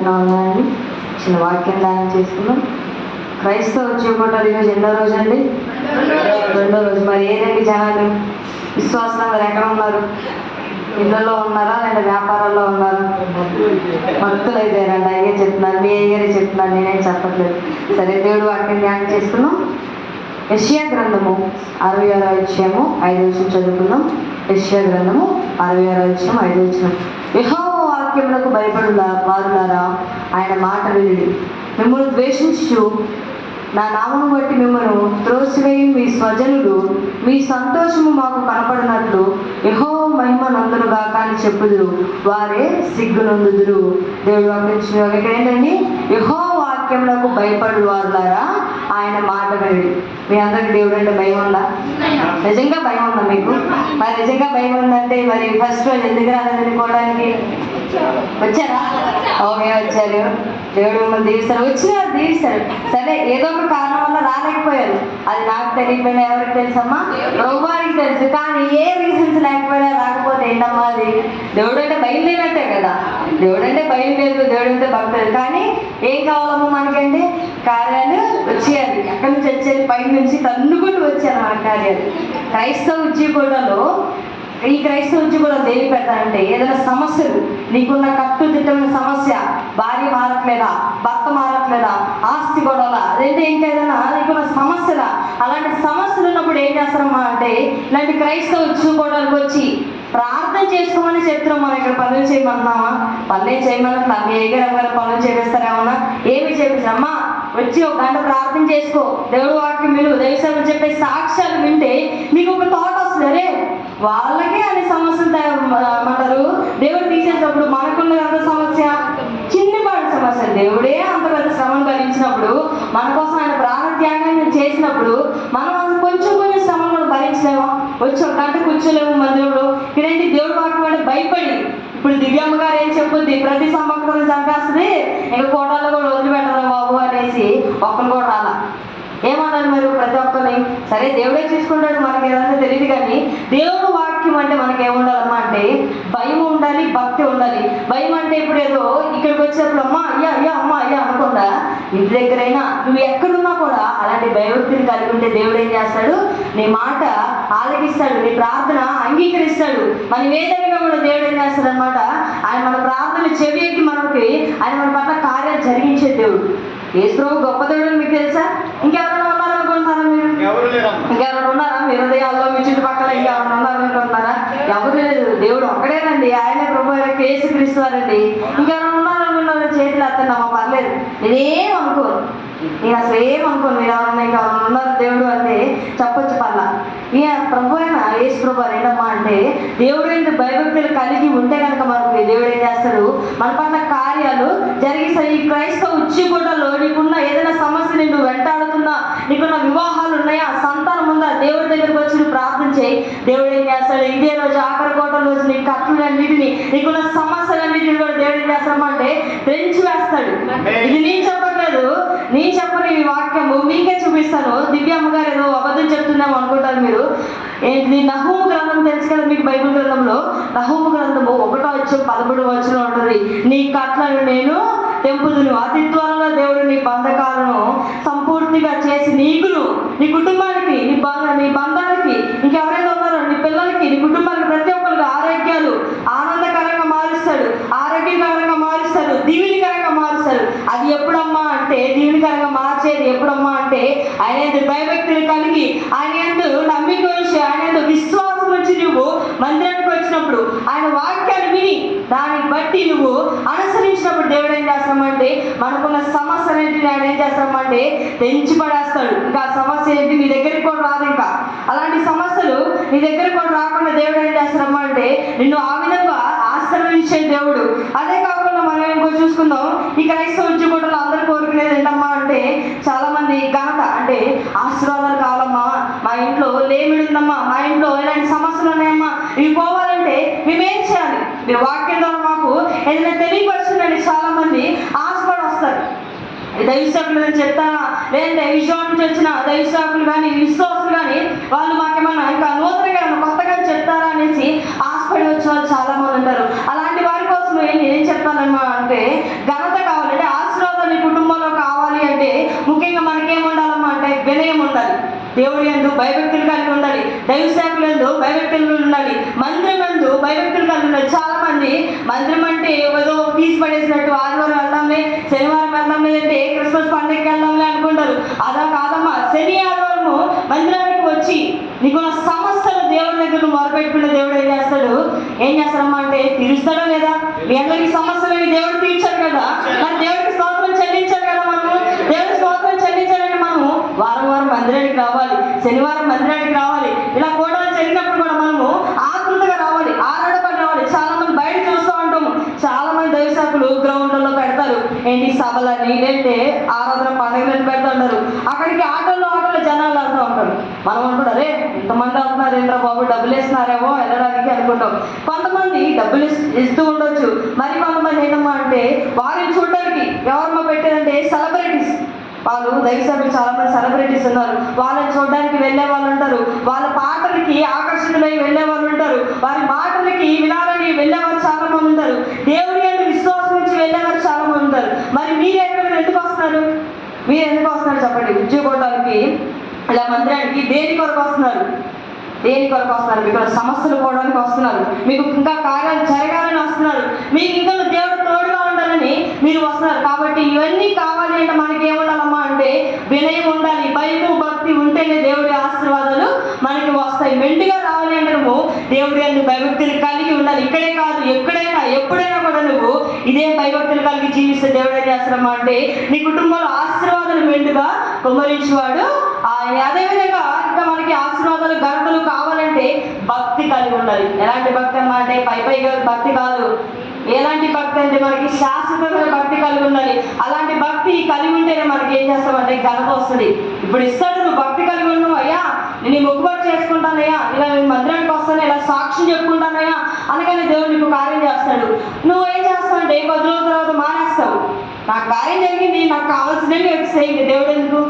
లేఖనం అండి చిన్న వాక్యం ధ్యానం చేసుకున్నాం క్రైస్తవ వచ్చేకుంటారు ఈరోజు ఎన్నో రోజు అండి రెండో రోజు. మరి ఏదండి జనాలు? విశ్వాసం మరి ఎక్కడ ఉన్నారు? ఇళ్ళలో ఉన్నారా లేదా వ్యాపారాల్లో ఉన్నారా? భక్తులు అయిపోయారండి అయ్యే చెప్తున్నారు మీ అయ్యారే చెప్తున్నారు నేనేం చెప్పట్లేదు. సరే దేవుడు వాక్యం ధ్యానం చేసుకున్నాం యష్యా గ్రంథము అరవై ఆరో అధ్యాయము ఐదు వచ్చిన చదువుకుందాం. యష్యా గ్రంథము అరవై ఆరో అధ్యాయం ఐదు వచ్చిన యహో వాక్యములకు భయపడు వారులారా ఆయన మాట విని మిమ్మల్ని ద్వేషించు నా నామం బట్టి మిమ్మల్ని త్రోసివేయి మీ స్వజనులు మీ సంతోషము మాకు కనపడినట్లు యహో మహిమ నందునుగా కానీ చెప్పుదురు. వారే సిగ్గునందుదురు దేవుడు వాక్యం ఇక్కడ ఏంటండి? యహో వాక్యములకు భయపడు వారులారా ఆయన మాట వినండి. మీ అందరికి దేవుడు అంటే భయం ఉందా నిజంగా భయం ఉందా మీకు? మరి నిజంగా భయం ఉందంటే మరి ఫస్ట్ రోజు ఎందుకు రాలేదనుకోవడానికి వచ్చారా? ఓకే వచ్చారు. దేవుడు మిమ్మల్ని దీవిస్తారు. వచ్చినారు దీవిస్తారు. సరే ఏదో ఒక కారణం వల్ల రాలేకపోయారు. అది నాకు తెలియకపోయినా ఎవరికి తెలుసమ్మా? ప్రభువారికి తెలుసు. కానీ ఏ రీజన్స్ లేకపోయినా రాకపోతే ఏంటమ్మా అది? దేవుడు అంటే భయం కదా. దేవుడు అంటే భయం దేవుడు అంటే భక్తులు కానీ ఏం కావాలమ్మా మనకంటే? కార్యాలు వచ్చేయాలి. అక్కడి నుంచి వచ్చేది? పై నుంచి తన్నుకుని వచ్చారు మన కార్యాలు. క్రైస్తవ ఉద్యోగంలో ఈ క్రైస్తవ ఉద్యోగులు దేని పెడతారంటే ఏదైనా సమస్యలు నీకున్న కట్టు తిట్టమైన సమస్య భార్య మారట్లేదా భర్త మారట్లేదా ఆస్తి గొడవల అదేంటి ఇంకేదైనా నీకున్న సమస్యల అలాంటి సమస్యలు ఉన్నప్పుడు ఏం చేస్తారమ్మా అంటే ఇలాంటి క్రైస్తవ ఉద్యోగాలకు వచ్చి ప్రార్థన చేసుకోమని చెప్తున్నాం మనం ఇక్కడ పనులు చేయమన్నామా పనులు చేయమన్నా నాకు ఏ గారు పనులు చేపిస్తారేమన్నా? ఏమి చేపిస్తారమ్మా వచ్చి ఒక గంట ప్రార్థన చేసుకో. దేవుడు వాక్యం విను. దేవసేవలు చెప్పే సాక్ష్యాలు వింటే మీకు ఒక థాట్ వస్తుంది. అరే వాళ్ళకే అన్ని సమస్యలు తయారు దేవుడు తీసేటప్పుడు మనకున్న అంత సమస్య చిన్నపాటి సమస్య. దేవుడే అంత పెద్ద శ్రమను భరించినప్పుడు మన కోసం ఆయన ప్రాణత్యాగాన్ని చేసినప్పుడు మనం కొంచెం కొంచెం శ్రమను మనం భరించలేమా? వచ్చి ఒక గంట కూర్చోలేము దేవుడు. ఇదేంటి దేవుడు మాట్లాడి భయపడి. ఇప్పుడు దివ్యమ్మ గారు ఏం చెప్పుద్ది ప్రతి సంవత్సరం చంపేస్తుంది. ఇంకా కోటాల్లో కూడా వదిలిపెట్టరా బాబు అనేసి ఒక్కరు కూడా రాలా. ఏమన్నారు మరి ప్రతి ఒక్కరిని? సరే దేవుడే చూసుకుంటాడు మనకి ఏదైనా తెలియదు కానీ దేవుడు వాక్యం అంటే మనకి ఏముండాలమ్మా అంటే భయం ఉండాలి భక్తి ఉండాలి. భయం అంటే ఇప్పుడు ఏదో ఇక్కడికి వచ్చినప్పుడు అమ్మా అయ్యా అయ్యా అమ్మా అయ్యా అనుకుంటా. ఇంటి దగ్గరైనా నువ్వు ఎక్కడున్నా కూడా అలాంటి భయభక్తిని కలిగి ఉంటే దేవుడు ఏం చేస్తాడు? నీ మాట ఆలకిస్తాడు నీ ప్రార్థన అంగీకరిస్తాడు. మన వేదనగా కూడా దేవుడు ఏం చేస్తాడు అనమాట ఆయన మన ప్రార్థన చెవి ఎక్కి మనకి ఆయన మన పట్ల కార్యాలు జరిగించే దేవుడు. యేసుప్రభు గొప్ప దేవుడు మీకు తెలుసా? ఇంకెవరైనా ఉన్నారనుకుంటున్నారా మీరు? ఇంకెవరైనా ఉన్నారా? మీ హృదయాల్లో మీ చుట్టుపక్కల ఇంకెవరైనా ఉన్నారనుకుంటున్నారా ఎవరు లేదు దేవుడు ఒక్కడేనండి. ఆయన ప్రభు కేసు క్రీస్తువారండి ఇంకెవరైనా ఉన్నారనుకున్నారా చేతులు అత్తన్నమ్మా పర్లేదు. నేనేం అనుకోను. నేను అసలు ఏం అనుకోను. మీరు ఎవరన్నా ఇంకా ఎవరైనా ఉన్నారు? దేవుడు అంటే చెప్పొచ్చు పర్లా. ఇక ప్రభు అయిన యేసు ప్రభు ఏంటమ్మా అంటే దేవుడు ఏంటి భయభక్తులు కలిగి ఉంటే కనుక మనకు దేవుడు ఏం చేస్తాడు? మన పట్ల కార్యాలు జరిగిస్తాయి. ఈ క్రైస్తవ ఉచ్చిగూడలో నీకున్న ఏదైనా సమస్య నిన్ను వెంటాడుతున్నా నీకున్న వివాహాలు ఉన్నాయా? సంతానం ఉందా? దేవుడి దగ్గరకు వచ్చి నువ్వు ప్రార్థన చేయి. దేవుడు ఏం చేస్తాడు? ఇదే రోజు ఆఖరి కోట రోజు నీ కట్టులన్నిటిని నీకున్న సమస్యలన్నిటిని కూడా దేవుడు ఏం చేస్తామంటే పెంచి వేస్తాడు. ఇది నేను చెప్పట్లేదు. నేను చెప్పని ఈ వాక్యము మీకే చూపిస్తాను. అబద్ధం అనుకుంటారు మీరు. ఏంటి నహూము గ్రంథం తెలుసు కదా మీకు బైబిల్ గ్రంథంలో? నహూము గ్రంథము ఒకటో వచ్చి పదమూడు వచ్చిన ఉంటుంది. నీ కట్లను నేను తెంపుదును. అతి త్వరలో దేవుడు నీ బంధకాలను సంపూర్తిగా చేసి నీకును నీ కుటుంబానికి నీ బంధ నీ బంధానికి ఇంకెవరైనా ఉన్నారో నీ పిల్లలకి నీ కుటుంబానికి ప్రతి ఒక్కరికి ఆరోగ్యాలు ఆనందకరంగా మారుస్తాడు. ఆరోగ్యకరంగా మారుస్తాడు. దీవెనికరంగా మారుస్తాడు. అది ఎప్పుడమ్మా అంటే దీవెనికరంగా మార్చేది ఎప్పుడమ్మా అంటే ఆయన ఎందు భయభక్తులు కలిగి ఆయన ఎందు నమ్మిక వచ్చి ఆయన ఎందు విశ్వాసం వచ్చి నువ్వు మందిరానికి వచ్చినప్పుడు ఆయన వాక్యాన్ని విని దాన్ని బట్టి నువ్వు అనుసరించినప్పుడు దేవుడు ఏం చేస్తామంటే మనకున్న సమస్య ఏంటి? ఆయన ఏం చేస్తామంటే తెంచి పడేస్తాడు ఇంకా సమస్య ఏంటి? నీ దగ్గరికి కూడా రాదు ఇంకా. అలాంటి సమస్యలు నీ దగ్గరికి కూడా రాకుండా దేవుడు ఏం చేస్తారమ్మా అంటే నిన్ను ఆ విధంగా ఆశ్రయించే దేవుడు. అదే కాకుండా మనం చూసుకుందాం? ఈ క్రైస్తవ ఉద్యోగులు అందరూ కోరుకునేది ఏంటమ్మా అంటే చాలా మంది ఘనత అంటే ఆశీర్వాదాలు కావాలమ్మా. మా ఇంట్లో లేమిడి ఉందమ్మా. మా ఇంట్లో ఇలాంటి సమస్యలు ఉన్నాయమ్మా? ఇవి పోవాలంటే మేమేం చేయాలి? మీ వాక్యం ద్వారా మాకు ఏదైనా తెలియపరుచుందండి చాలా మంది ఆశపడి వస్తారు. దైవశాఖలు అని చెప్తారా? లేదంటే విశ్వాసం నుంచి వచ్చిన దైవశాఖలు కానీ విశ్వాసులు కానీ వాళ్ళు మాకేమన్నా ఇంకా నూతనగా కొత్తగా చెప్తారా అనేసి ఆశపడి వచ్చే వాళ్ళు చాలా మంది ఉంటారు. అలా కోసం నేను ఏం చెప్తానమ్మా అంటే ఘనత కావాలంటే ఆశీర్వాదం కుటుంబంలో కావాలి అంటే ముఖ్యంగా మనకేం ఉండాలమ్మా అంటే వినయం ఉండాలి. దేవుడి ఎందు భయభక్తులు కలిగి ఉండాలి. దైవ శాఖలు ఎందు భయభక్తులు ఉండాలి. మంత్రి ఎందు భయభక్తులు కలిగి ఉండాలి. చాలా మంది మంత్రి అంటే ఏదో తీసి పడేసినట్టు ఆదివారం వెళ్దామే శనివారం వెళ్దామే అంటే క్రిస్మస్ పండుగకి వెళ్దామే అనుకుంటారు. అలా కాదమ్మా. శని ఆదివారము మంత్రానికి వచ్చి నీకున్న సమస్యలు దేవుడి దగ్గర మొరపెట్టుకున్న దేవుడు ఏం చేస్తాడు? ఏం చేస్తారమ్మా సభలని ఆరాధన పండుగలను పెడతా అక్కడికి ఆటోల్లో ఆటోలో జనాలు వెళ్తూ ఉంటారు. మనం అనుకుంటాం అరే ఇంతమంది అవుతున్నారు ఏంట్రా బాబు డబ్బులు ఇస్తున్నారేమో వెళ్ళడానికి అనుకుంటాం. కొంతమంది డబ్బులు ఇస్తూ ఉండొచ్చు. మరి కొంతమంది ఏంటమ్మా అంటే వారిని చూడడానికి ఎవరమ్మా పెట్టారంటే సెలబ్రిటీస్. వాళ్ళు దైవ సభ్యులు చాలా మంది సెలబ్రిటీస్ ఉన్నారు. వాళ్ళని చూడడానికి వెళ్ళే వాళ్ళు ఉంటారు. వాళ్ళ పాటలకి ఆకర్షితులై వెళ్ళే వాళ్ళు ఉంటారు. వారి మాటలకి వినాలి వెళ్ళేవారు చాలా మంది ఉంటారు దేవుడి అని విశ్వాసం నుంచి వెళ్ళేవారు చాలా మంది ఉంటారు మరి మీరు ఎక్కడ వస్తున్నారు? మీరు ఎందుకు వస్తున్నారు చెప్పండి? ఉద్యోగోటానికి ఇలా మందిరానికి దేని కొరకు వస్తున్నారు? దేని కొరకు వస్తున్నారు? మీకు సమస్యలు పోవడానికి వస్తున్నారు? మీకు ఇంకా కార్యాలు జరగాలని వస్తున్నారు? మీకు ఇంకా దేవుడు తోడుగా ఉండాలని మీరు వస్తున్నారు? కాబట్టి ఇవన్నీ కావాలి అంటే మనకి ఏముండాలమ్మా అంటే వినయం ఉండాలి భయము భక్తి ఉంటేనే దేవుడి ఆశీర్వాదాలు మనకి వస్తాయి. మెండుగా రావాలి అంటే నువ్వు దేవుడి అన్ని భయభక్తులు కలిగి ఉండాలి. ఇక్కడే కాదు ఎక్కడైనా ఎప్పుడైనా కూడా నువ్వు ఇదే భయభక్తులు కలిగి జీవిస్తే దేవుడు ఏం అంటే నీ కుటుంబంలో ఆశీర్వాదాలు మెండుగా కుమరించేవాడు అదేవిధంగా ఇంకా మనకి ఆశీర్వాదాలు ఘనతలు కావాలంటే భక్తి కలిగి ఉండాలి. ఎలాంటి భక్తి అమ్మా అంటే పై పైగా భక్తి కాదు. ఎలాంటి భక్తి అంటే మనకి శాశ్వతమైన భక్తి కలిగి ఉండాలి. అలా అలాంటి భక్తి కలిగి ఉంటేనే మనకి ఏం చేస్తామంటే ఘనత వస్తుంది. ఇప్పుడు ఇస్తాడు నువ్వు భక్తి కలిగి ఉన్నావు అయ్యా నేను మొక్కుబడి చేసుకుంటానయ్యా ఇలా నేను మందిరానికి వస్తాను ఇలా సాక్ష్యం చెప్పుకుంటానయ్యా అందుకని దేవుడు నీకు కార్యం చేస్తాడు. నువ్వు ఏం చేస్తావు అంటే కొద్ది రోజుల తర్వాత మానేస్తావు. నాకు కార్యం జరిగింది నాకు కావాల్సినవి వచ్చేసేయండి దేవుడు ఎందుకు?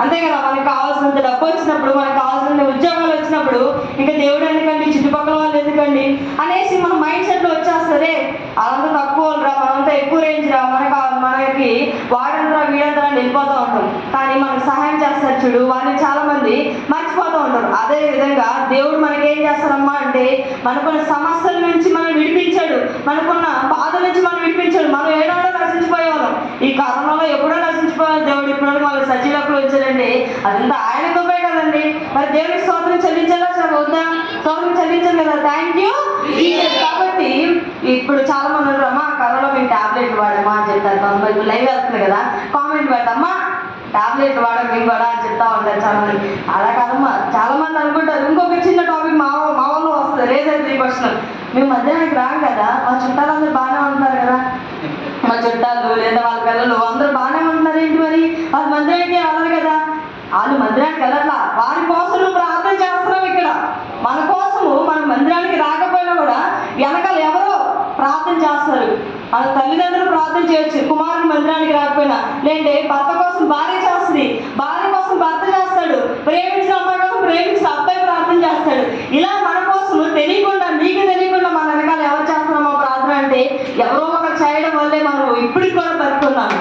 అంతే కదా మనకు కావాల్సినంత డబ్బు వచ్చినప్పుడు మనకు కావాల్సిన ఉద్యోగాలు వచ్చినప్పుడు ఇంకా దేవుడు ఎందుకండి? చుట్టుపక్కల వాళ్ళు ఎందుకండి? అనేసి మన మైండ్ సెట్లో వచ్చేస్తుంది. అదంతా తక్కువ రా మనంతా ఎక్కువ రేంజ్ రా. మనకు మనకి వాడంతా వీడంతా వెళ్ళిపోతూ ఉంటాం. కానీ మనకు సహాయం చేస్తారు చూడు వాళ్ళని చాలా మంది మర్చిపోతూ ఉంటారు. అదే విధంగా దేవుడు మనకి ఏం చేస్తారమ్మా అంటే మనకున్న సమస్యల నుంచి మనం విడిపించాడు. మనకున్న బాధ నుంచి మనం విడిపించాడు. మనం ఏడాడో నశించిపోయేవాళ్ళం. ఈ కారణంలో ఎప్పుడో నశించిపోయారు దేవుడు ఇప్పుడు వాళ్ళు సజీలకు వచ్చారండి అదంతా ఆయన కృపే కదండి. మరి దేవుడికి స్తోత్రం చెల్లించాలా వద్దా స్తోత్రం చెల్లించాలి కదా. థ్యాంక్ యూ కాబట్టి ఇప్పుడు చాలా మంది అంటారు అమ్మా కరోనా మేము టాబ్లెట్ వాడమ్మా అని చెప్తారు. కొంతమంది లైవ్ వెళ్తుంది కదా. కామెంట్ పెడతామ్మా టాబ్లెట్ వాడ మేము కూడా అని చెప్తా ఉంటారు చాలా మంది. అలా కాదమ్మా. చాలా మంది అనుకుంటారు. ఇంకొక చిన్న టాపిక్ మా మా వాళ్ళు వస్తుంది. రేజర్ త్రీ క్వశ్చన్ మేము మధ్యాహ్నం రాం కదా. మా చుట్టాలందరూ బాగానే ఉంటారు కదా. మా చుట్టాలు లేదా వాళ్ళ పిల్లలు అందరూ బాగానే ఉంటున్నారు ఏంటి మరి? వాళ్ళు మందిరానికి వెళ్ళరు కదా? వాళ్ళు మందిరానికి వెళ్ళట్లా? వారి కోసం ప్రార్థన చేస్తున్నాం ఇక్కడ. మన కోసము మన మందిరానికి రాకపోయినా కూడా వెనకాల ఎవరో ప్రార్థన చేస్తారు. వాళ్ళ తల్లిదండ్రులు ప్రార్థన చేయొచ్చు. కుమారుడు మందిరానికి రాకపోయినా. లేదంటే భర్త కోసం భార్య చేస్తుంది. భార్య కోసం భర్త చేస్తాడు. ప్రేమించిన అమ్మాయి కోసం ప్రేమించిన అబ్బాయి ప్రార్థన చేస్తాడు ఇలా మన కోసం తెలియకుండా నీకు తెలియకుండా మన వెనకాల ఎవరు చేస్తున్నామో ప్రార్థన అంటే ఎవరో ఒకరు చేయడం వల్లే మనం ఇప్పటికి కూడా బతుకున్నాము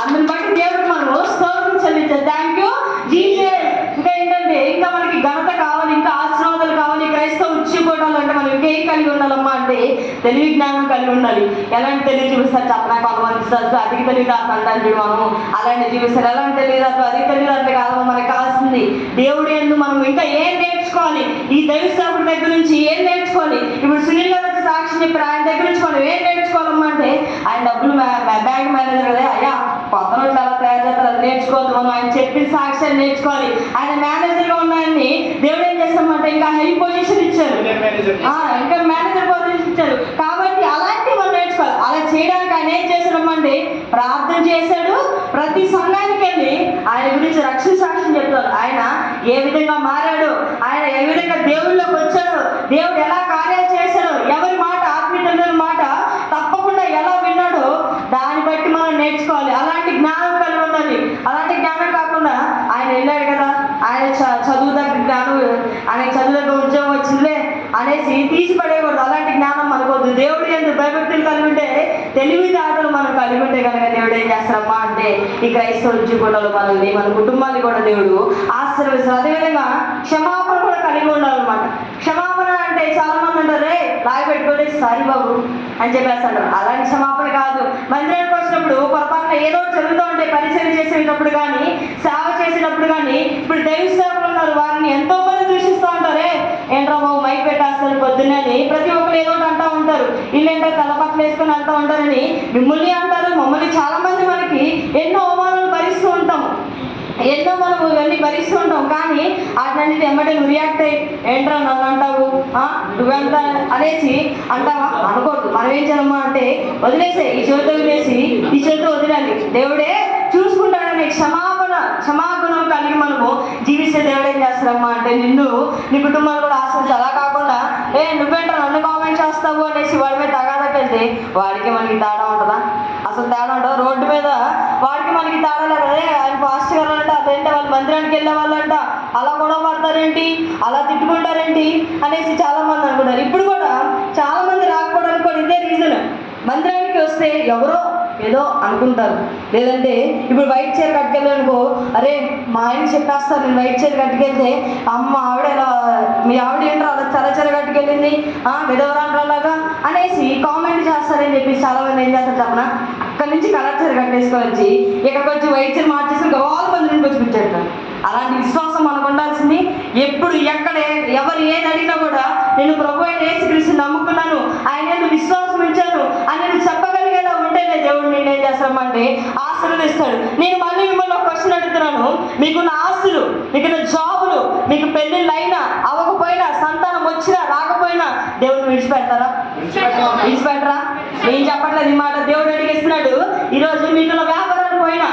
అందుని బట్టి దేవుడికి మనము స్తోత్రం చెల్లించాలి థ్యాంక్ యూ జీసస్ ఇంకా ఏంటంటే ఇంకా మనకి ఘనత కావాలి ఇంకా ఆశీర్వాదాలు కావాలి క్రైస్తవ ఉచ్చిపోవడాలు అంటే మనం ఇంకేం కలిగి ఉండాలమ్మా అంటే తెలివి జ్ఞానం కలిగి ఉండాలి. ఎలాంటి తెలివి చూపిస్తారు చెప్పనా కొంతమంది ఇస్తారు అధిక తెలివితేటలు చూడు మనము అలాంటి చూపిస్తారు. ఎలాంటి తెలివితేటలు అధిక తెలివితేటలు కాదు మనకు కావాల్సింది దేవుడి ఎందు మనం ఇంకా ఏం నేర్చుకోవాలి? ఈ దైవస్థాపుడి దగ్గర నుంచి ఏం నేర్చుకోవాలి? ఇప్పుడు సునీల్ గారు సాక్షి చెప్పారు ఆయన దగ్గర నుంచి మనం ఏం నేర్చుకోవాలమ్మా అంటే ఆయన డబ్బులు బ్యాంక్ మేనేజర్ కదా అయ్యా కొత్త నోట్లు ఎలా తయారు చేస్తారు అది నేర్చుకోవద్దు మనం ఆయన చెప్పిన సాక్ష్యాన్ని నేర్చుకోవాలి. ఆయన మేనేజర్గా ఉన్నాయని దేవుడు ఏం చేస్తామంటే ఇంకా హై పొజిషన్ ఇచ్చారు. ఇంకా మేనేజర్ పొజిషన్ ఇచ్చారు. కాబట్టి అలాంటివి మనం నేర్చుకోవాలి అలా చేయడానికి ఆయన ఏం చేశాడమ్మండి ప్రార్థన చేశాడు. ప్రతి సంఘానికి వెళ్ళి ఆయన గురించి రక్షణ సాక్ష్యం చెప్తారు. ఆయన ఏ విధంగా మారాడు? ఆయన ఏ విధంగా దేవుళ్ళకి వచ్చాడు? దేవుడు ఎలా కార్యాలు చేశాడు ఎవరి మాట ఆత్మీయ తండ్రుల మాట తప్పకుండా ఎలా విన్నాడో దాన్ని బట్టి మనం నేర్చుకోవాలి అలాంటి జ్ఞానం కలిగి ఉండాలి అలాంటి జ్ఞానం కాకుండా ఆయన వెళ్ళాడు కదా ఆయన చ- చదువు దగ్గర జ్ఞానం ఆయన చదువు దగ్గర ఉద్యోగం వచ్చిందిలే అనేసి తీసి పడేయకూడదు అలాంటి జ్ఞానం మనకొద్దు దేవుడు ఎందుకు భయభక్తులు కలిగి ఉంటే తెలివితేటలు మనం కలిగి ఉంటే కనుక దేవుడు ఏం చేస్తారమ్మా అంటే ఈ క్రైస్తవ జీవితంలో మనల్ని మన కుటుంబాన్ని కూడా దేవుడు ఆశీర్వదిస్తారు. అదేవిధంగా క్షమాపణ కూడా కలిగి ఉండాలన్నమాట. క్షమాపణ అంటే చాలా మంది అంటారు రే లాగి పెట్టుకోండి సారీ బాబు అని చెప్పేసి అంటారు. అలాంటి క్షమాపణ కాదు. మందిరానికి వచ్చినప్పుడు పొరపాటున ఏదో జరుగుతూ ఉంటే పరిచయం చేసేటప్పుడు కానీ సేవ చేసేటప్పుడు కానీ ఇప్పుడు దైవ సేవలు ఉన్నారు వారిని ఎంతో మంది దూషిస్తూ ఉంటారే. ఏంట్రా బాబు మైక్ పెట్టేస్తారు పొద్దున్నే అని ప్రతి ఒక్కరు ఏదో ఒకటి అంటూ ఉంటారు వీళ్ళేంటో తలపట్లు వేసుకొని అంటూ ఉంటారని మిమ్మల్ని అంటారు మమ్మల్ని చాలా మంది మనకి ఎన్నో అవమానాలు భరిస్తూ ఉంటాము ఎన్నో మనం ఇవన్నీ భరిస్తూ ఉంటాం. కానీ వాటిని ఎమ్మటే నువ్వు రియాక్ట్ అయ్యి ఏంట్రా నన్ను అంటావు? ఆ, నువ్వెంత అనేసి అంటావా? అనుకోద్దు. మనం ఏం చేయాలమ్మా అంటే వదిలేసే ఈ చేతితో వదిలేసి ఈ చేతితో వదిలాలి దేవుడే చూసుకుంటాడని క్షమాపణ క్షమాగుణం కలిగి మనము జీవిస్తే దేవుడు ఏం చేస్తాడమ్మా అంటే నిన్ను నీ కుటుంబాలు కూడా ఆశించి అలా కాకుండా ఏ నువ్వేంటా నన్ను కామెంట్ చేస్తావు అనేసి వాడి మీద చేస్తే వాడికి మనకి తేడా ఉంటుందా? అసలు తేడా ఉండదు రోడ్డు మీద వాడికి మనకి తేడా లేదు అదే ఆయన ఫాస్ట్ గారు అదేంటి వాళ్ళు మందిరానికి వెళ్ళే వాళ్ళంట అలా గొడవ పడతారేంటి? అలా తిట్టుకుంటారేంటి? అనేసి చాలా మంది అనుకుంటారు. ఇప్పుడు కూడా చాలా మంది రాకపోవడానికి కూడా ఇదే రీజన్ మందిరానికి వస్తే ఎవరో ఏదో అనుకుంటారు. లేదంటే ఇప్పుడు వైట్ చీర కట్టుకెళ్ళనుకో అరే మా ఆయన చెప్పేస్తారు నేను వైట్ చీర కట్టుకెళ్తే అమ్మ ఆవిడ ఎలా మీ ఆవిడ ఏంటో అలా చల్ల చీర కట్టుకెళ్ళింది? విధవరాలాగా అనేసి కామెంట్ చేస్తారని చెప్పి చాలా మంది ఏం చేస్తారు చెప్పనా? అక్కడి నుంచి కలర్ చీర కట్టేసుకొని వచ్చి ఇక్కడికి వచ్చి వైట్ చీర మార్చేసి గవాల మంది నుండి వచ్చి కూర్చోంటారు అలాంటి విశ్వాసం మనకు ఉండాల్సింది. ఎప్పుడు ఎక్కడ ఎవరు ఏది అడిగినా కూడా నేను ప్రభు అయిన యేసుక్రీస్తు నమ్ముకున్నాను. ఆయన విశ్వాసం ఇచ్చాను అని నేను చెప్పగలను ఉంటేనే దేవుడు నేను ఏం చేస్తామంటే ఆస్తులు ఇస్తాడు. నేను మళ్ళీ మిమ్మల్ని ఒక క్వశ్చన్ అడుగుతున్నాను. మీకున్న ఆస్తులు మీకున్న జాబులు మీకు పెళ్ళిళ్ళు అయినా అవ్వకపోయినా సంతానం వచ్చినా రాకపోయినా దేవుడిని విడిచిపెడతారా? విడిచిపెట్టరా? నేను చెప్పట్లేదు ఈ మాట. దేవుడు అడిగేస్తున్నాడు ఈరోజు మీకున్న వ్యాపారాలు పోయినా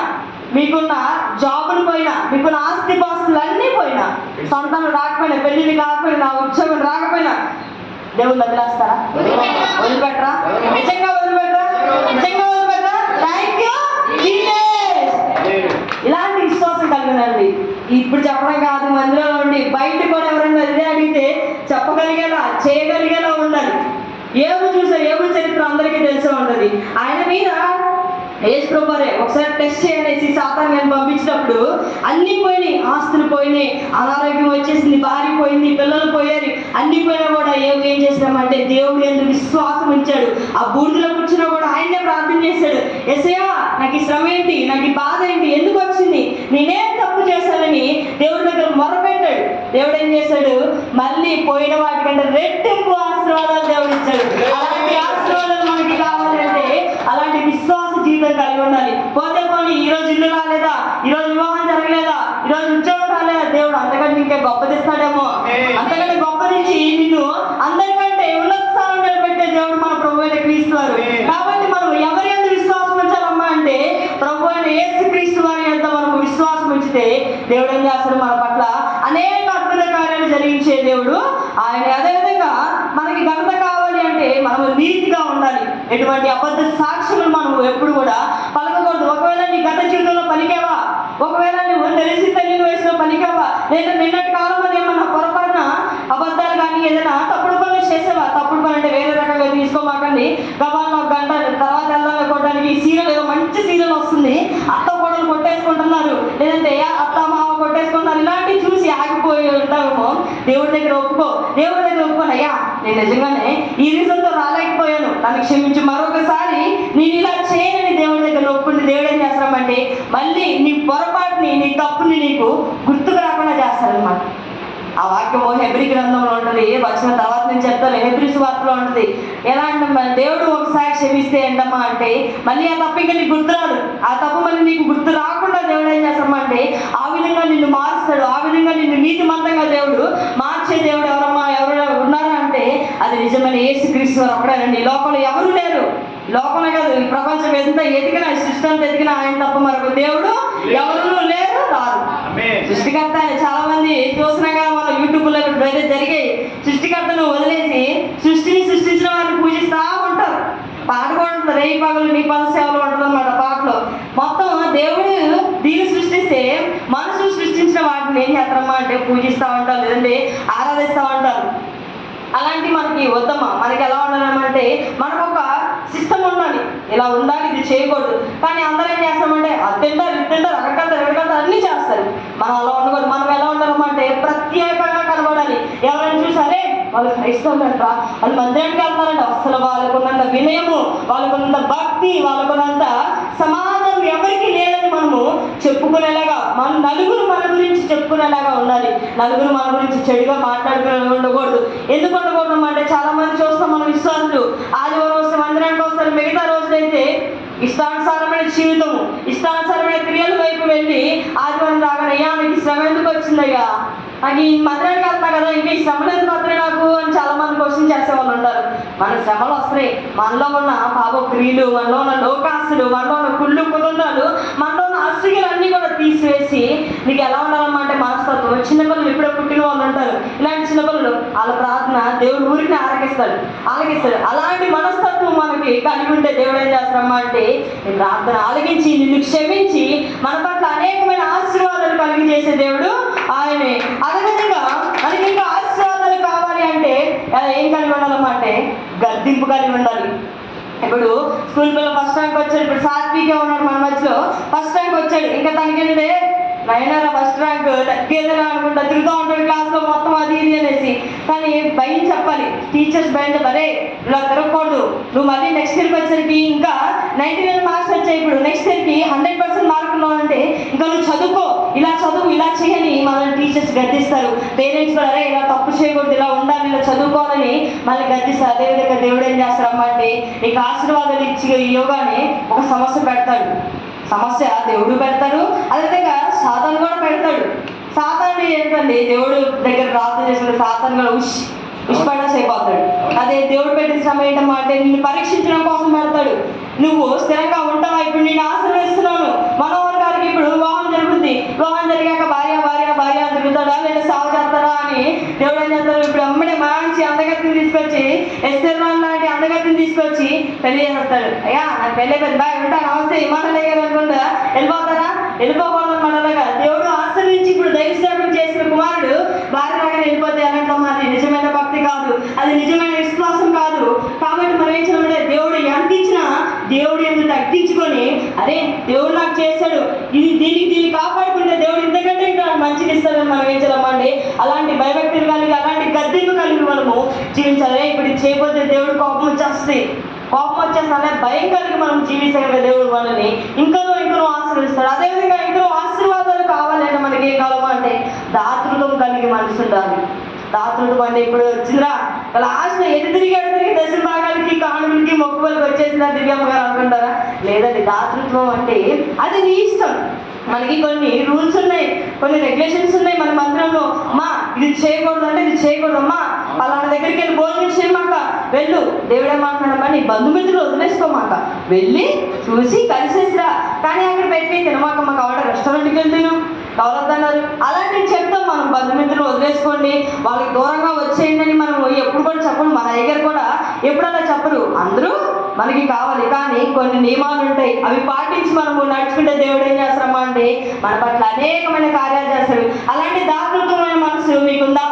మీకున్న జాబులు పోయినా మీకున్న ఆస్తి పాస్తులు అన్నీ పోయినా సంతానం రాకపోయినా పెళ్ళిళ్ళు కాకపోయినా ఉద్యోగం రాకపోయినా దేవుళ్ళు వదిలేస్తారా? వదిలిపెట్టరా? నిజంగా వదిలిపెట్టరా? నిజంగా ఇలాంటి విశ్వాసం కలిగినండి. ఇప్పుడు చెప్పడం కాదు మందిలో ఉండి బయట కూడా ఎవరైనా అదే అడిగితే చెప్పగలిగేలా చేయగలిగేలా ఉండాలి. ఏమి చూసా ఏమి చరిత్ర అందరికీ తెలిసే ఉండదు ఆయన మీద యేసు ప్రభువారే ఒకసారి టెస్ట్ చేయనేసి సాతాన్ నేను పంపించినప్పుడు అన్ని పోయినాయి ఆస్తులు పోయినాయి అనారోగ్యం వచ్చేసింది భార్య పోయింది పిల్లలు పోయారు. అన్ని పోయినా కూడా ఏం ఏం చేసినామంటే దేవుడు ఎందుకు విశ్వాసం ఉంచాడు. ఆ బూడిదలో కూర్చున్నా కూడా ఆయనే ప్రార్థన చేశాడు. ఎసయా నాకు ఈ శ్రమ ఏంటి? నాకు ఈ బాధ ఏంటి? ఎందుకు వచ్చింది? నేనేం తప్పు చేశానని దేవుడి దగ్గర మొరపెట్టాడు. దేవుడు ఏం చేశాడు? మళ్ళీ పోయిన వాటికంటే రెట్టింపు ఆశీర్వాదాలు దేవుడు ఇచ్చాడు. అలాంటి ఆశీర్వాదాలు మనకి కావాలంటే అలాంటి విశ్వాస జీవితం కలిగి ఉండాలి. పోతే పోనీ ఈ రోజు ఇల్లు రాలేదా? ఈ రోజు వివాహం జరగలేదా? ఈ రోజు ఉద్యోగం రాలేదా? దేవుడు అంతకంటే ఇంకా గొప్పదిస్తాడేమో అంతకంటే గొప్పదించి నిన్ను అందరికంటే ఉన్నత స్థానం నిలబెట్టే దేవుడు మన ప్రభు అయిన క్రీస్తు వారు కాబట్టి మనం ఎవరి ఎంత విశ్వాసం ఉంచాలమ్మా అంటే ప్రభు అయిన యేసు క్రీస్తు వారి ఎంత మనకు విశ్వాసం ఉంచితే దేవుడు ఏం చేస్తాడు మన పట్ల అనేక కార్యాలు జరిగించే దేవుడు. ఆయన అదేవిధంగా మనకి ఘనత కావాలి అంటే మనం నీతిగా ఉండాలి. ఎటువంటి అబద్ధ సాక్షులు మనం ఎప్పుడు కూడా పలకకూడదు. ఒకవేళ నీ గత జీవితంలో పలికావా? ఒకవేళ నువ్వు తెలిసి తెలియని వయసులో పలికావా? లేదా నిన్నటి కాలంలో ఏమన్నా పొరపాటున అబద్ధాలు కానీ ఏదైనా తప్పుడు పనులు చేసావా? తప్పుడు పని అంటే వేరే రకంగా తీసుకోమాకండి. గబాన్ ఒక గంట తర్వాత వెళ్ళాలి కొట్టడానికి సీరియల్ ఏదో మంచి సీరియల్ వస్తుంది. అత్త కోడలు కొట్టేసుకుంటున్నారు. లేదంటే అత్త మామ కొట్టేసుకుంటున్నారు. ఇలాంటివి చూసి ఆగిపోయి ఉంటాము దేవుడి దగ్గర ఒప్పుకో. దేవుడి దగ్గర ఒప్పుకోను అయ్యా నేను నిజంగానే ఈ రీజన్తో రాలేకపోయాను. నన్ను క్షమించి. మరొకసారి నేను ఇలా చేయనని దేవుడి దగ్గర ఒప్పుకుంటే దేవుడు ఏం చేస్తామంటే మళ్ళీ నీ పొరపాటుని నీ తప్పుని నీకు గుర్తుకు రాకుండా చేస్తారనమాట ఆ వాక్యము హెబ్రి గ్రంథంలో ఉంటుంది. వచ్చిన తర్వాత నేను చెప్తాను హెబ్రి సువార్తలో ఉంటుంది. ఎలా అంటే దేవుడు ఒకసారి క్షమిస్తే ఏంటమ్మా అంటే మళ్ళీ ఆ తప్పు ఇంకా నీకు గుర్తురాదు. ఆ తప్పు మళ్ళీ నీకు గుర్తు రాకుండా దేవుడు ఏం చేస్తామంటే ఆ విధంగా నిన్ను మారుస్తాడు. ఆ విధంగా నిన్ను నీతిమంతంగా దేవుడు మార్చే దేవుడు ఎవరమ్మా ఎవరు ఉన్నారా అంటే అది నిజమైన యేసు క్రీస్తు ఒకడేనండి ఈ లోకంలో ఎవరు లేరు. లోకంలో కాదు ఈ ప్రపంచం ఎంత ఎదిగినా సృష్టి అంతా ఎదిగినా ఆయన తప్ప మరొక దేవుడు ఎవరు లేరు రారు. సృష్టికర్త చాలా మంది చూసినా కదా మన యూట్యూబ్ ఇప్పుడు జరిగాయి సృష్టికర్తను వదిలేసి సృష్టిని సృష్టించిన వారిని పూజిస్తూ ఉంటారు. పాట కూడా ఉంటుంది రేయి పగలు నీ పద సేవలు ఉంటుంది అనమాట పాటలో. మొత్తం దేవుడు దీన్ని సృష్టిస్తే మనుషులు సృష్టించిన వాటిని ఏం చేస్తారమ్మా అంటే పూజిస్తూ ఉంటారు. లేదంటే ఆరాధిస్తూ ఉంటారు. అలాంటి మనకి వద్దమ్మా మనకి ఎలా ఉండాలంటే మనకు ఒక సిస్టమ్ ఉండాలి. ఇలా ఉండాలి ఇది చేయకూడదు. కానీ అందరూ ఏం చేస్తామంటే అది తింటారు ఇది తింటారు అక్కడికంతా ఎక్కడికంతా అన్నీ చేస్తారు. మనం అలా ఉండకూడదు. మనం ఎలా ఉండాలన్నమాట ప్రత్యేకంగా కనబడాలి ఎవరైనా చూసారే వాళ్ళు క్రైస్తవులంట వాళ్ళు మందిరానికి వెళ్తారంట. అసలు వాళ్ళకున్నంత వినయము వాళ్ళకున్నంత భక్తి వాళ్ళకున్నంత సమాధానం ఎవరికి లేదు. మనము చెప్పుకునేలాగా మన నలుగురు మన గురించి చెప్పుకునేలాగా ఉండాలి. నలుగురు మన గురించి చెడుగా మాట్లాడుకునే ఉండకూడదు. ఎందుకు ఉండకూడదు అంటే చాలా మంది చూస్తాం మన విశ్వాసులు ఆదివారం వస్తే మందిరానికి వస్తారు. మిగతా రోజులైతే ఇష్టానుసారమైన జీవితము ఇష్టానుసారమైన క్రియల వైపు వెళ్ళి ఆదివారం రాగానే అయ్యా మీకు శ్రమ ఎందుకు వచ్చిందయ్యా? నాకు ఈ మందిరానికి వెళ్తున్నా కదా ఇంకా ఈ శ్రమలు ఎందుకు వస్తున్నాయి నాకు అని చాలా మంది క్వశ్చన్ చేసే వాళ్ళు ఉంటారు. మన శ్రమలు వస్తాయి మనలో ఉన్న పాప క్రియలు మనలో ఉన్న లోకాసులు మనలో ఉన్న కుళ్ళు కుటుంబాలు మనలో ఉన్న అసూయలు అన్నీ కూడా తీసివేసి నీకు ఎలా ఉండాలన్నమాట? చిన్న పిల్లలు ఇప్పుడే పుట్టిన వాళ్ళు ఉంటారు ఇలాంటి చిన్న పిల్లలు వాళ్ళ ప్రార్థన దేవుడు ఊరికి ఆరగిస్తాడు ఆలగిస్తాడు అలాంటి మనస్తత్వం మనకి కలిగి ఉంటే దేవుడు ఏం చేస్తారమ్మా అంటే ప్రార్థన ఆలగించి నిన్ను క్షమించి మన పట్ల అనేకమైన ఆశీర్వాదాలు కలిగి చేసే దేవుడు ఆయనే. అదేవిధంగా మనకి ఇంకా ఆశీర్వాదాలు కావాలి అంటే ఏం కలిగి ఉండాలమ్మా అంటే గద్దింపు కలిగి ఉండాలి. ఇప్పుడు స్కూల్ పిల్లలు ఫస్ట్ ర్యాంక్ వచ్చాడు ఇప్పుడు సాత్వికే ఉన్నాడు మన మధ్యలో. ఫస్ట్ ర్యాంక్ వచ్చాడు. ఇంకా తనకేంటే నైనా ఫస్ట్ ర్యాంక్ తగ్గేదని అనుకుంటా తిరుగుతూ ఉంటాడు క్లాస్లో మొత్తం అది ఇది అనేసి. కానీ భయం చెప్పాలి. టీచర్స్ భయం చెప్పాలి. ఇలా తిరగకూడదు. నువ్వు మళ్ళీ నెక్స్ట్ ఇయర్కి వచ్చేసరికి ఇంకా నైంటీ నైన్ మార్క్స్ వచ్చాయి. ఇప్పుడు నెక్స్ట్ ఇయర్కి హండ్రెడ్ పర్సెంట్ మార్కులు అంటే ఇంకా నువ్వు చదువుకో. ఇలా చదువు ఇలా చేయని మనల్ని టీచర్స్ గద్దిస్తారు. పేరెంట్స్ కూడా అరే ఇలా తప్పు చేయకూడదు. ఇలా ఉండాలి. ఇలా చదువుకోవాలని మళ్ళీ గద్దిస్తారు. అదేవిధంగా దేవుడు ఏం చేస్తారమ్మా అంటే నీకు ఆశీర్వాదాలు ఇచ్చి యోగాని ఒక సమస్య పెడతాడు. సమస్య దేవుడు పెడతాడు. అదేవిధంగా సాతాను కూడా పెడతాడు. సాతాను ఏంటండి దేవుడు దగ్గర ప్రార్థన చేసిన సాతాను కూడా ఉష్ ఉష్పడాస్ అయిపోతాడు అదే దేవుడు పెట్టిన సమయం అంటే నిన్ను పరీక్షించడం కోసం పెడతాడు. నువ్వు స్థిరంగా ఉంటావా ఇప్పుడు నేను ఆశ్రయిస్తున్నాను మనోహర్ గారికి ఇప్పుడు వివాహం జరుగుతుంది. వివాహం జరిగాక భార్య అని లేదా సాగు చేస్తాడా అని దేవుడు ఏం చేస్తాడు ఇప్పుడు అమ్మడి మంచి అందగత్తిని తీసుకొచ్చి ఎస్ఎర్వాన్ లాంటి అందగత్తిని తీసుకొచ్చి పెళ్ళి చేస్తాడు అయ్యా నాకు పెళ్ళి పెద్ద బాయ్ ఉంటా నమస్తే ఇమాటలు అయ్యారు అనుకుంటా? వెళ్ళిపోతారా? వెళ్ళిపోకూడదు అనమాట దేవుడు ఆశ్రయించి ఇప్పుడు దైవసేవకం చేసిన కుమారుడు భార్య రాగానే వెళ్ళిపోతే ఎలాంటమ్మా అది నిజమైన భక్తి కాదు. అది నిజమైన విశ్వాసం కాదు. కాబట్టి మనం ఏం చేయాలంటే దేవుడు ఎంత దేవుడు ఎందుకు తగ్గించుకొని అరే దేవుడు నాకు చేశాడు. ఇది దీనికి దీన్ని కాపాడుకుంటే దేవుడు ఇంతకంటే ఇంకా మంచిది ఇస్తాడని మనం ఏం చేయాలమ్మండి అలాంటి భయభక్తులు కలిగి అలాంటి గద్దెలు కలిగి మనము జీవించాలి. ఇప్పుడు చేయబోతే చేయకపోతే దేవుడు కోపం వచ్చేస్తుంది. కోపం వచ్చేస్తానే భయం కలిగి మనం జీవించగలిగే దేవుడు మనల్ని ఇంకా ఇంకనో ఆశీర్వదిస్తాడు. అదేవిధంగా ఇంకనో ఆశీర్వాదాలు కావాలంటే మనకి ఏం కావాలంటే దాతృత్వం కలిగి మనసు ఉండాలి. దాతృత్వం అంటే ఇప్పుడు వచ్చిందిరా లాస్ట్ ఎటు తిరిగి ఎటు తిరిగి దశ భాగాలకి కానుకలకి మొక్కుబలికి వచ్చేసిందా దివ్యమ్మ గారు అనుకుంటారా? లేదండి దాతృత్వం అంటే అది నీ ఇష్టం. మనకి కొన్ని రూల్స్ ఉన్నాయి కొన్ని రెగ్యులేషన్స్ ఉన్నాయి మన మందిరంలో అమ్మా ఇది చేయకూడదు అంటే ఇది చేయకూడదు. అమ్మా పలానా దగ్గరికి వెళ్ళి భోజనం చేయమాక. వెళ్ళు. దేవుడే మాట్లాడమ్మా నీ బంధుమిత్రులు వదిలేసుకోమాక. వెళ్ళి చూసి కలిసేసిరా. కానీ అక్కడ పెట్టి తినమాక. మాకు ఆవిడ రెస్టారెంట్కి వెళ్తాను. తిను కావద్దన్నారు అలాంటివి చెప్తాం మనం బంధుమిత్రులు వదిలేసుకోండి. వాళ్ళకి దూరంగా వచ్చేయండి అని మనం ఎప్పుడు కూడా చెప్పను. మన దగ్గర కూడా ఎప్పుడు అలా చెప్పరు. అందరూ మనకి కావాలి. కానీ కొన్ని నియమాలు ఉంటాయి. అవి పాటించి మనము నడుచుకుంటే దేవుడు ఏం చేస్తారమ్మా అంటే మన పట్ల అనేకమైన కార్యాలు చేస్తాడు. అలాంటి దాతృత్వమైన మనసు మీకుందా?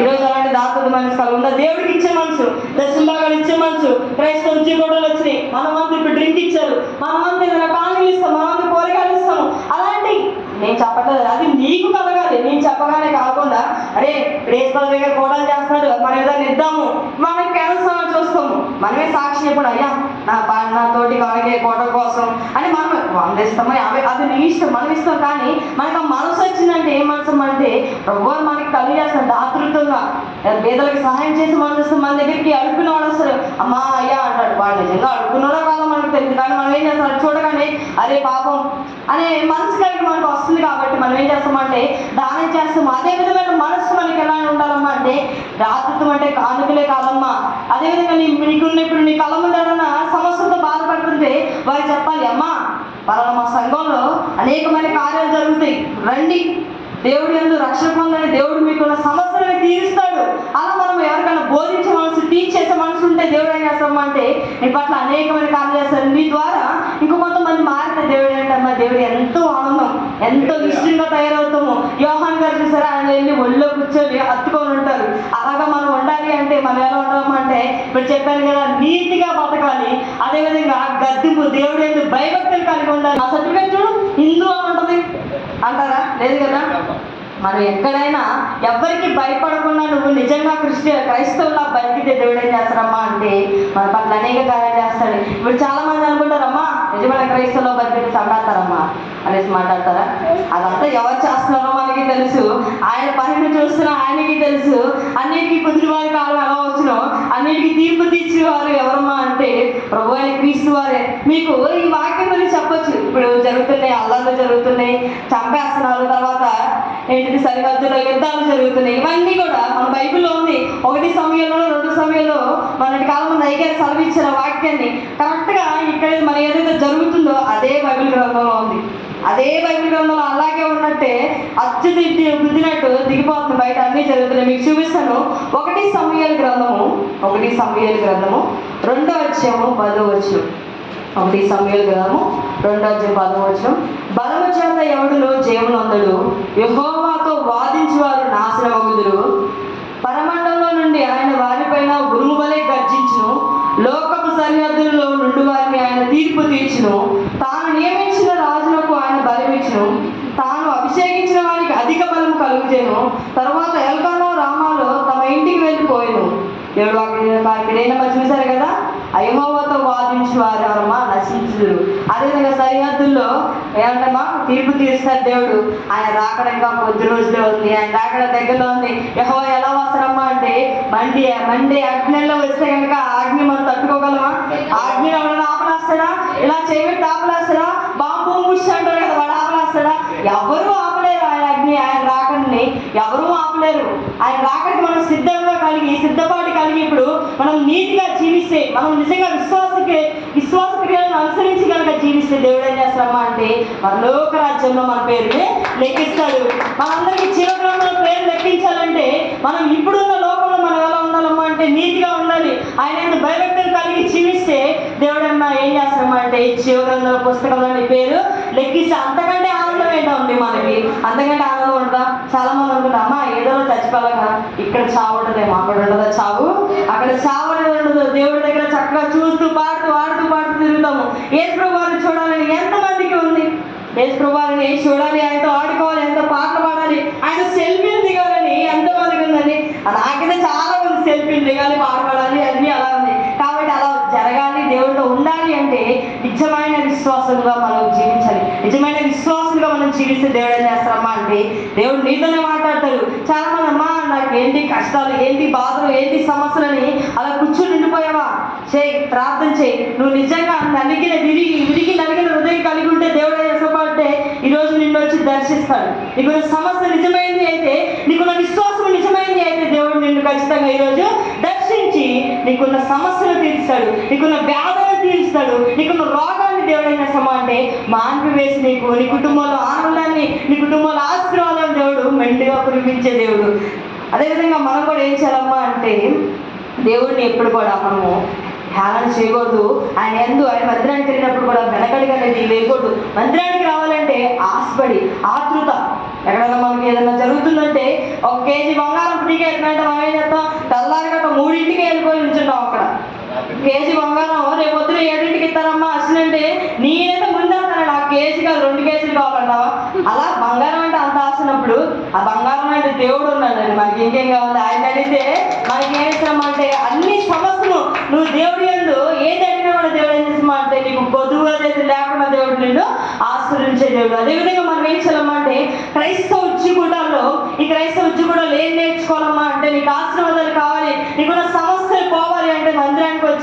ఈరోజు అలాంటి దాతృత్వ మనసు కలిగి ఉందా? దేవుడికి ఇచ్చే మనసు దశంభాగాలు ఇచ్చే మనసు క్రైస్తవ ఉద్యోగులు వచ్చినాయి. మన మంది ఇప్పుడు డ్రింక్ ఇచ్చారు. మన మంది ఏదైనా పాలు ఇస్తాం. మన మంది కూరగాయలు ఇస్తాము. అలాంటి నేను చెప్పట్లేదు. అది నీకు కలగాలి. నేను చెప్పగానే కాకుండా అరే ప్రిన్సిపల్ దగ్గర కోటలు చేస్తున్నాడు మనం ఏదైనా ఇద్దాము. మనం కేవలం చూస్తాము. మనమే సాక్షి ఎప్పుడు? అయ్యా నా పా నా తోటి కాగే కోట కోసం అని మనం వంద ఇస్తాము యాభై అది నీ ఇష్టం మనం ఇస్తాం కానీ మనకు ఆ మనసు వచ్చిందంటే ఏం మనసు అంటే ప్రభు మనకి కలిగి చేస్తాం దాతృత్వంగా పేదలకు సహాయం చేసి మనసు వస్తాం మన దగ్గరికి అడుగుకున్న వాడు వస్తారు. అమ్మా అయ్యా అంటాడు. వాడు నిజంగా అడుగుకున్నాడో కాదు మనకు తెలియదు కానీ మనం ఏం చేస్తాం? చూడగానే అదే పాపం. అనే మనసు కలిగి మనకు వస్తుంది కాబట్టి మనం ఏం చేస్తామంటే దానం చేస్తాం. అదే విధమైన మనసు మనకి ఎలా ఉండాలమ్మా అంటే దాతృత్వం అంటే కానుకలే కాదమ్మా. అదేవిధంగా నీ నీకున్న ఇప్పుడు నీ కళ్ళ ముందు సమస్యతో బాధపడుతుంటే వారు చెప్పాలి అమ్మా పలానా మా సంఘంలో అనేకమైన కార్యాలు జరుగుతాయి. రండి. దేవుడు ఎందు రక్షణ పొందని దేవుడు మీకు సమస్యలను తీరుస్తాడు. అలా మనం ఎవరికైనా బోధించే మనసు టీచ్ చేసే మనసు ఉంటే దేవుడు ఏం చేస్తామంటే నీ పట్ల అనేకమైన కార్యాలు చేస్తాడు. నీ ద్వారా ఇంకో కొంతమంది మారితే దేవుడు ఏంటమ్మా? దేవుడు ఎంతో ఆనందం ఎంతో ఇష్టంగా తయారవుతాము. యోహాన్ గారు చూసారా? ఆయన వెళ్ళి ఒళ్ళో కూర్చొని హత్తుకొని ఉంటారు. అలాగా మనం ఉండాలి అంటే మనం ఎలా ఉంటామంటే ఇప్పుడు చెప్పాను కదా నీతిగా బతకాలి. అదేవిధంగా గద్దింపు దేవుడు ఎందుకు భయభక్తులు కలిగి ఉండాలి. ఆ సర్టిఫికేట్ చూడు హిందూ అని ఉంటుంది. అంటారా? లేదు కదా? మనం ఎక్కడైనా ఎవరికి భయపడకుండా నువ్వు నిజంగా క్రిస్టియ క్రైస్తవులా బతికితే దేవుడు ఏం చేస్తారమ్మా అంటే మన పట్ల అనేక కార్యాలు చేస్తాడు. ఇప్పుడు చాలా మంది అనుకుంటారమ్మా నిజమైన క్రైస్తవులో బతికితే చంపేస్తారమ్మా అనేసి మాట్లాడతారా? అదంతా ఎవరు చేస్తున్నారో మనకి తెలుసు. ఆయన పనిని చూస్తున్న ఆయనకి తెలుసు. అన్నిటికీ కుదిరివారి కాలం ఎలా వచ్చినో అన్నిటికీ తీర్పు తీర్చేవారు ఎవరమ్మా అంటే ప్రభు అయిన క్రీస్తు వారే. మీకు ఈ వాక్యం గురించి చెప్పొచ్చు. ఇప్పుడు జరుగుతున్నాయి అల్లర్లు జరుగుతున్నాయి చంపేస్తున్నారు. తర్వాత ఏంటిది సరిహద్దులో యుద్ధాలు జరుగుతున్నాయి? ఇవన్నీ కూడా మన బైబిల్లో ఉంది. ఒకటి సమయంలో రెండు సమయంలో మనకి కావాలన్న ఐగారు సెలవిచ్చిన వాక్యాన్ని కరెక్ట్గా ఇక్కడ మన ఏదైతే జరుగుతుందో అదే బైబిల్ గ్రంథంలో ఉంది. అదే బైబిల్ గ్రంథంలో అలాగే ఉన్నట్టే అచ్చు తిట్టి గుద్దినట్టు దిగిపోతుంది. బయట అన్నీ జరుగుతున్నాయి. మీకు చూపిస్తాను. ఒకటి సమయాల గ్రంథము ఒకటి సమయాల గ్రంథము రెండో అధ్యాయము పదో వచ్చును ఒకటి సమయాల గ్రంథము రెండో అధ్యాయం పదో వచ్చును బలము చేత ఎవడును జయమునందుడు వాదించి వారు నాశనమగుదురు పరమండంలో నుండి ఆయన వారిపైన ఉరుము వలె గర్జించును. లోకపు సరిహద్దుల్లో నుండి వారిని ఆయన తీర్పు తీర్చును. తాను నియమించిన రాజులకు ఆయన బలమిచ్చును. తాను అభిషేకించిన వారికి అధిక బలం కలుగుచేను. తర్వాత ఎల్కానో రామాలో తమ ఇంటికి వెళ్ళిపోయాను. ఎవడు అక్కడ అక్కడ ఏదైనా చూశారు కదా? అయహోవతో వాదించి వారు ఎవరమ్మా అదేవిధంగా సరిహద్దుల్లో ఏమంటమ్మా? తీర్పు తీరుస్తాడు దేవుడు. ఆయన రాకడ ఇంకా కొద్ది రోజులే ఉంది. ఆయన రాకడ దగ్గరలో ఉంది. యహో ఎలా వస్తారమ్మా అంటే మండి మండి అగ్నిలో వస్తే కనుక ఆ అగ్ని మనం తట్టుకోగలమా? ఆ అగ్ని ఎవరైనా ఆపలేస్తాడా? ఇలా చేయబెట్టి ఆపలేస్తాడా? బాంబు ముష్ అంటారు కదా వాడు ఆపలేస్తాడా? ఎవరు ఆపలేరు ఆయన అగ్ని? ఆయన రాకడిని ఎవరూ ఆపలేరు ఆయన రాకడికి మనం సిద్ధంగా కలిగి సిద్ధపాటు కలిగి ఇప్పుడు మనం నీతిగా జీవిస్తే మనం నిజంగా విశ్వాసకి విశ్వాస క్రియలను అనుసరించి కనుక జీవిస్తే దేవుడు ఏం చేస్తామా అంటే పరలోక రాజ్యంలో మన పేరుని లెక్కిస్తాడు. మనందరికీ చిరగ్రంథంలో పేరు లెక్కించాలంటే మనం ఇప్పుడున్న లోకంలో మనం ఎలా ఉండాలమ్మా అంటే నీతిగా ఉండాలి. ఆయన ఎందుకు భయభక్తులు కలిగి జీవిస్తే దేవుడమ్మా ఏం చేస్తామా అంటే జీవగ్రంథాల పుస్తకంలో పేరు లెక్కిస్తే. అంతకంటే ఏంటో ఉంది మనకి. అంతకంటే ఆనందం ఉంటుందా చాలా మంది అనుకుంటా అమ్మా ఏదో రోజు చచ్చిపోవాలగా ఇక్కడ చావు ఉంటుందేమో అక్కడ ఉండదా చావు. అక్కడ చావు అనేది ఉండదు. దేవుడి దగ్గర చక్కగా చూస్తూ పాడుతూ ఆడుతూ పాడుతూ తిరుగుతాము. ఏ ప్రభువారిని చూడాలని ఎంతమందికి ఉంది? యేసు ప్రభువారిని చూడాలి ఆయనతో ఆడుకోవాలి ఎంతో పాటలు పాడాలి ఆయన సెల్ఫీలు దిగాలని ఎంతమందికి ఉందని. నాకైతే చాలా మంది సెల్ఫీలు దిగాలి పాట పాడాలి అన్నీ అలా ఉంది. కాబట్టి అలా జరగాలి దేవుడితో ఉండాలి అంటే నిజమైన విశ్వాసంగా జీవిస్తే దేవుడు ఏం చేస్తారమ్మా అంటే దేవుడు నీతోనే మాట్లాడతాడు. చాలా మంది అమ్మా నాకు ఏంటి కష్టాలు ఏంటి బాధలు ఏంటి సమస్యలని అలా కూర్చొని నిండిపోయావా చేయి ప్రార్థన చేయి. నువ్వు నిజంగా నలిగిన విరిగి విరిగి నలిగిన హృదయం కలిగి ఉంటే దేవుడు ఏం ఈరోజు నిన్ను వచ్చి దర్శిస్తాడు. నీకు సమస్య నిజమైంది అయితే నీకున్న విశ్వాసం నిజమైంది అయితే దేవుడు నిన్ను ఖచ్చితంగా ఈరోజు దర్శించి నీకున్న సమస్యలు తీరుస్తాడు. నీకున్న వ్యాధులను తీరుస్తాడు. నీకున్న రోగాన్ని దేవుడు ఏం అంటే మాన్పి వేసి నీకు నీ కుటుంబంలో ఆనందాన్ని నీ కుటుంబంలో ఆశీర్వాదం దేవుడు మెండుగా కురిపించే దేవుడు. అదేవిధంగా మనం కూడా ఏం చేయాలమ్మా అంటే దేవుడిని ఎప్పుడు కూడా మనము ధ్యానం చేయకూడదు. ఆయన ఎందు ఆయన మందిరానికి వెళ్ళినప్పుడు కూడా వెనకడిగా అనేది లేకూడదు. మందిరానికి రావాలంటే ఆశపడి ఆతృత. ఎక్కడైనా మనకి ఏదైనా జరుగుతుందంటే ఒక కేజీ బంగారం ఫ్రీగా ఎట్లంటే మనం ఏం చేస్తాం? తెల్లారి మూడింటికి వెళ్ళిపోయి ఉంచుంటాం అక్కడ. కేజీ బంగారం రేపు పొద్దున ఏడింటికి ఇస్తారమ్మా అసలంటే నేనైతే ముందే వస్తాను నాకు కేజీ కాదు రెండు కేజీలు కావాలంటావా? అలా బంగారం అంటే అంత ఆసినప్పుడు ఆ బంగారం అంటే దేవుడు ఉన్నాడండి. మనకి ఇంకేం కావాలి? ఆయన అడిగితే మనకి ఏం ఇస్తామంటే అన్ని సమస్యలు నువ్వు దేవుడి ఎందు ఏది అడిగినా మన దేవుడు ఏం చేస్తామా అంటే నీకు పొదువుగా చేసి లేకుండా దేవుడు నిన్ను ఆశ్రయించే దేవుడు. అదేవిధంగా మనం ఏం చేయాలమ్మంటే క్రైస్తవ ఉజ్జుకూటాల్లో ఈ క్రైస్తవ ఉజ్జుకూటాలు ఏం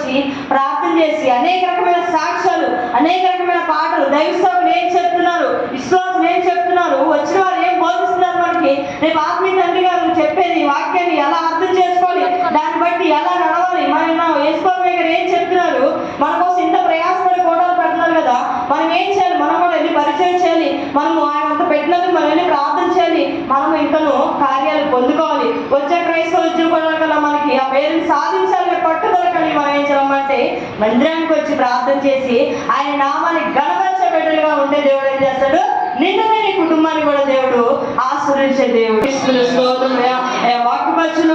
వచ్చి ప్రార్థన చేసి అనేక రకమైన సాక్ష్యాలు అనేక రకమైన పాటలు దైవస్థాపులు ఏం చెప్తున్నారు? విశ్వాసం ఏం చెప్తున్నారు? వచ్చిన వారు ఏం బోధిస్తున్నారు మనకి? రేపు ఆత్మీయ తండ్రి గారు చెప్పేది వాక్యాన్ని ఎలా అర్థం చేసుకోవాలి? దాన్ని బట్టి ఎలా నడవాలి? మన వేసుకోవాలి గారు ఏం చెప్తున్నారు? మన కోసం ఇంత ప్రయాసపడి కోటాలు పెడుతున్నారు కదా మనం ఏం చేయాలి? మనం పరిచయం చేయాలి మనము ఆయన అంత పెట్టినందుకు మనల్ని ప్రార్థన చేయాలి మనం ఇంకను కార్యాలు పొందుకోవాలి. వచ్చే క్రైస్తవ ఉద్యోగాల మనకి ఆ పేరుని సాధించాలనే పట్టుదల కలిగి మనం ఏం చేయాలంటే మందిరానికి వచ్చి ప్రార్థన చేసి ఆయన నామాన్ని గణపరచబెట్టలుగా ఉండే దేవుడు ఏం చేస్తాడు? నిండుగా నీ కుటుంబాన్ని కూడా దేవుడు ఆశ్రయించే దేవుడు. ఇస్తున్న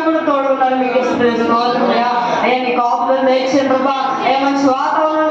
కూడా తోడు ఉన్నారు మీకు ఇస్తున్న స్తోత్రమయ్యా అయ్యా. నీ కాపులు తెచ్చిన ప్రభా. ఏ మంచి వాతావరణం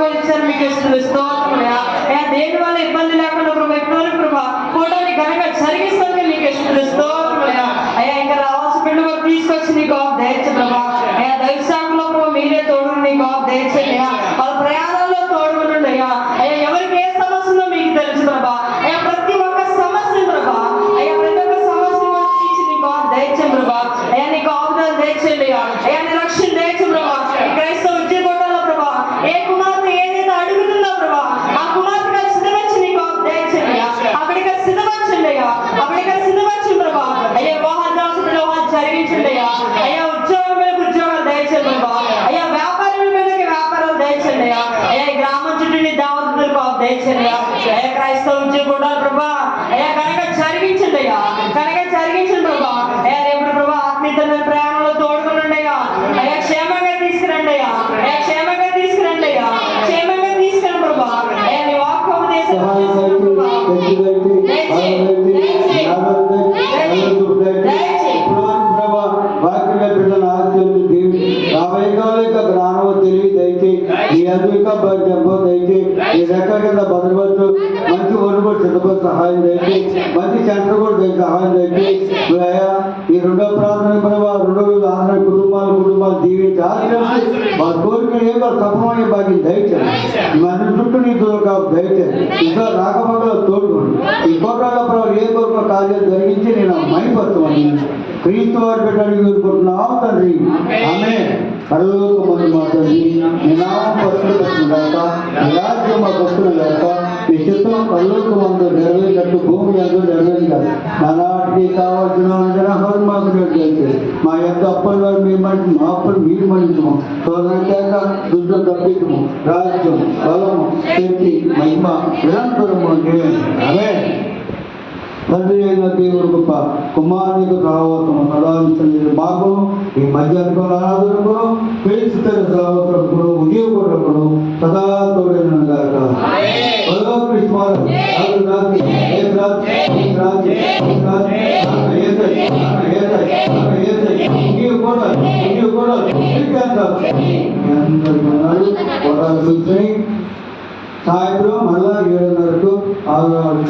జరిగించండి ప్రభా. అయ్యా రేపు ప్రభా ఆత్మీయతమైన ప్రయాణంలో తోడుకునండి అయ్యా. అయ్యా క్షేమంగా తీసుకురండి అయ్యా. అయ్యా క్షేమంగా తీసుకురండి అయ్యా. క్షేమంగా తీసుకురండి ప్రభా. అయ్యా నీ వాక్కు సహాయం దయచి మంచి సెంటర్ కూడా దయచి సహాయం దయచి అయ్యా ఈ రెండో ప్రార్థన ప్రభావ రెండో ఆంధ్ర కుటుంబాలు కుటుంబాలు దీవించి ఆశ్రయించి వాళ్ళ కోరికలు ఏమో సఫలమయ్యే భాగ్యం దయచేయండి. మన చుట్టూ నీ దూరక దయచేయండి. ఇంకా రాకపోకలో తోడుకోండి ఈ కోట్ల ప్రభావం ఏ కోరిక కార్యాలు జరిగించి నేను మైపరచమని క్రీస్తు వారి బిడ్డలు కోరుకుంటున్నాం తండ్రి. ఆమె పరలోక మందు మా తండ్రి. నీ నెరవేరినట్టు భూమి అందు నెరవేరుగాక నానాటికి కావాల్సిన జనహోన్ మాకు నేర్చేసి మా యొక్క అప్పటి వారు మీ మంచి మా అప్పులు మీరు మన్నించము సోదర చేత దుడ్డు తప్పించము రాజ్యం బలము శక్తి మహిమ నిరంతరము ఆమె తండ్రి అయిన దేవుడు గొప్ప కుమారునికి రావతము సదాంశం మాకు ఈ మధ్యాహ్నం ఆరాధనకు సదా తోడైన గాక. సాయంత్రం మళ్ళా ఏడున్నరకు ఆరు ఆరు